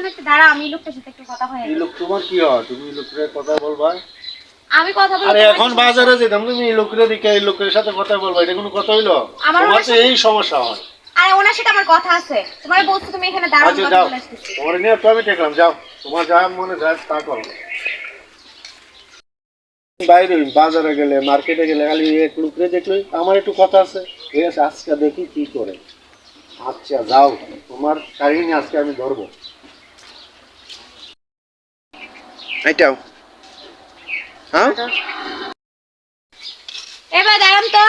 এখানে দাঁড়া আমি লোকটার সাথে একটু কথা হয় এই লোক তোমার কি হয়? তুমি এই কথা বলবা? আমি কথা বলি আরে এখন বাজারে যেতাম তুমি এই লোকের দিকে এই লোকের সাথে কথা বলবা এটা কোনো কথা হইল? আমার তো এই সমস্যা হয়। আরে ওনার সাথে আমার কথা আছে। তোমার বলছো তুমি এখানে দাঁড়াও আচ্ছা যাও। তোমার নিয়ে তো আমি দেখলাম যাও। তোমার যা মনে যায় তা করো। বাইরে বাজারে গেলে মার্কেটে গেলে খালি এক লোকরে দেখলে আমার একটু কথা আছে। ঠিক আছে আজকে দেখি কি করে। আচ্ছা যাও। তোমার কাহিনী আজকে আমি ধরবো। এইটাও হ্যাঁ? এ ভাই দাঁড়ান তো।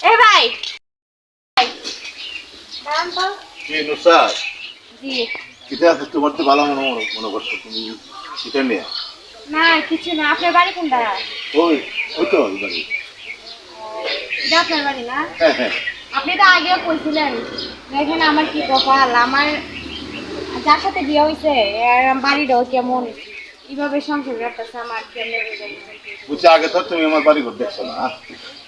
এ ভাই। দাঁড়ান তো। কি নুসার জি। কিতে আছে তোমার তো ভালো মনে মনে করছ। তুমি কিতে নিয়ে না কিছু না। আপনার বাড়ি কোনটা? ওই ওই তো ওই বাড়ি। এটা আপনার বাড়ি না? হ্যাঁ হ্যাঁ। আপনি তো আগেও কইছিলেন দেখেন আমার কি কপাল? আমার যার সাথে বিয়ে হয়েছে বাড়িটাও কেমন কীভাবে সংসার করতেছে আমার কেমনে বুঝছি আগে তো তুমি আমার বাড়ি ঘর দেখছ না? হ্যাঁ?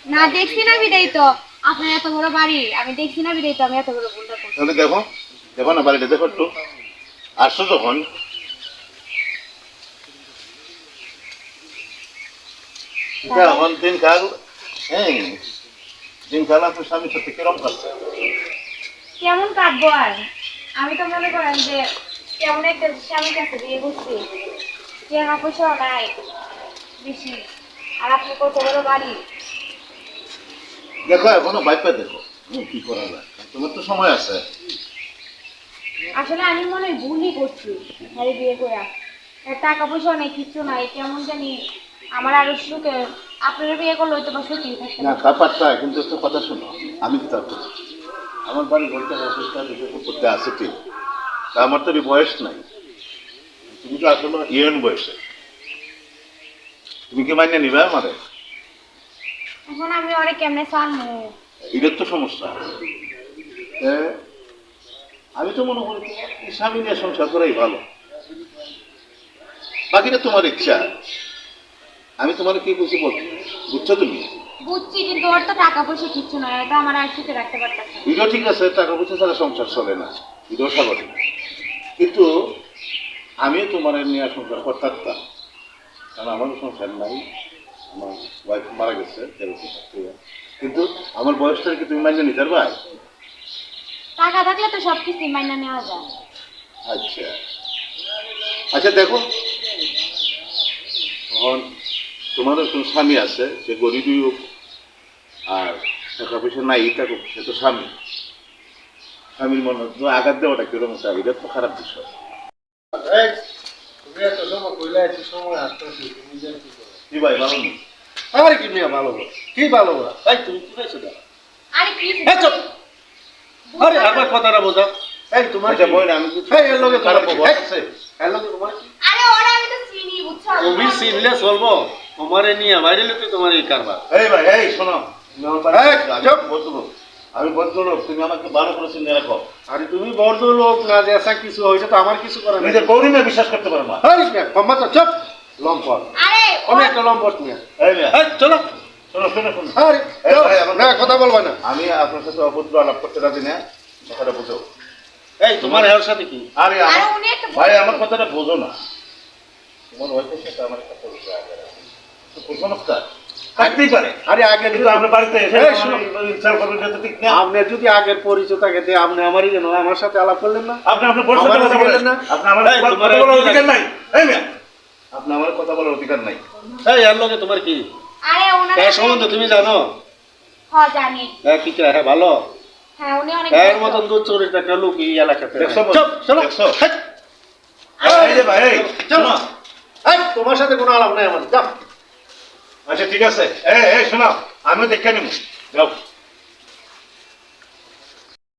না দেখছি না বিদায় তো। আপনার এত বড় বাড়ি আমি দেখছি না বিদায় তো আমি এত বড় ভুলটা করছি। তাহলে দেখো দেখো না বাড়িটা দেখো একটু। আসছো যখন? এখন দিন কাল হ্যাঁ দিন কাল আপনার স্বামীর সাথে কিরম করছে কেমন কাটবো আর? আমি তো মনে করেন যে কেমন একটা স্বামীর কাছে বিয়ে করছি টাকা পয়সা নাই বেশি আর আপনি কত বড় বাড়ি? দেখো এখনও বাইপে দেখো। কি করা যায়? তোমার তো সময় আছে। আসলে আমি মনে হয় ভুলই করছি ভাই বিয়ে করে। টাকা পয়সা নেই কিছু নাই কেমন জানি আমার আরও সুখে। আপনারা বিয়ে করলে হয়তো বা সুখী থাকতে না। ব্যাপারটা কিন্তু একটা কথা শোনো। আমি কি তার আমার বাড়ি ঘরটা অসুস্থ করতে আসে ঠিক তা আমার তো বয়স নাই। তুমি তো আসলে ইয়ন বয়সে। তুমি কি মাইনে নিবে আমারে? এখন আমি অনেক কেমনে সারমু এটার তো সমস্যা। আমি তো মনে করি স্বামী নিয়ে সংসার করাই ভালো। বাকিটা তোমার ইচ্ছা। আমি তোমার কি বলছি বল বুঝছ তুমি? বুঝছি কিন্তু ওর তো টাকা পয়সা কিচ্ছু নয় এটা আমার সুখে রাখতে পারতেছে না। ঠিক আছে টাকা পয়সা ছাড়া সংসার চলে না এটাও স্বাভাবিক। কিন্তু আমিও তোমার নিয়ে সংসার করতাম কারণ আমারও সংসার নাই আমার ওয়াইফ মারা গেছে কিন্তু আমার বয়সটা কি তুমি মানিয়ে নিতে পারবা? টাকা থাকলে তো সব কিছু মাইনা নেওয়া যায়। আচ্ছা। আচ্ছা দেখো। তোমার একজন স্বামী আছে সে গরিবই হোক আর টাকা পয়সা নাই থাকুক সে তো স্বামী। স্বামীর মনে তো আঘাত দেওয়াটা কীরকম চাই এটা তো খারাপ বিষয়। কি ভাই ভালো নেই? কি মিয়া ভালো কি ভালো বলো? তুমি কি আরে কি? এই চুপ। আরে আবার কথাটা বোঝাও। এই তোমার আচ্ছা বই আমি কিছু এই এর লগে খারাপ কি? আছে এর লগে তোমার আরে ওরা আমি তো চিনি বুঝছ? তুমি চিনলে চলবো। তোমারে নিয়ে বাইরে লোকে তোমার এই কারবার। এই ভাই এই শোনো। তুমি আমার বাড়ি আমি। ভদ্রলোক আমি ভদ্রলোক তুমি আমাকে ভালো করে চিনে রাখো। আরে তুমি না যে এসা কিছু হয়েছে তো আমার কিছু করার নিজের গৌরীমে বিশ্বাস করতে পারো না। এই মিয়া কম্মা তো চুপ! লম্পট। আরে আমি একটা লম্পট মিয়া। এই চলো। না কথা বলবা না। আমি আপনার সাথে অভদ্র আলাপ করতে রাজি না। কথাটা বুঝো। এই তোমার এর সাথে কি? আরে ভাই আমার কথাটা বোঝো না। তোমার ওয়াইফের সাথে আমার কথা আগে তো কুসংস্কার থাকতেই পারে। আরে আগে কিন্তু আপনার বাড়িতে এসে ঠিক না আপনি যদি আগের পরিচয় থাকে তে আপনি আমারই কেন আমার সাথে আলাপ করলেন না। আপনি আপনার সাথে কথা বলেন। না? আপনি আমার কথা বলার অধিকার নাই। এই মেয়ে আপনি আমার কথা বলার অধিকার নাই। এই এর লগে তোমার কি? আরে ওনার এর সম্বন্ধে তুমি জানো? হ্যাঁ জানি। হ্যাঁ কি হ্যাঁ ভালো। হ্যাঁ উনি অনেক এর মতন দু চরিত্র একটা লোক এই এলাকাতে দেখছ চুপ চলো? এই যে ভাই চলো। এই, তোমার সাথে কোনো আলাপ নাই আমার। যাও। আচ্ছা ঠিক আছে। এ এ শোনাও আমিও দেখে নিব। যাও।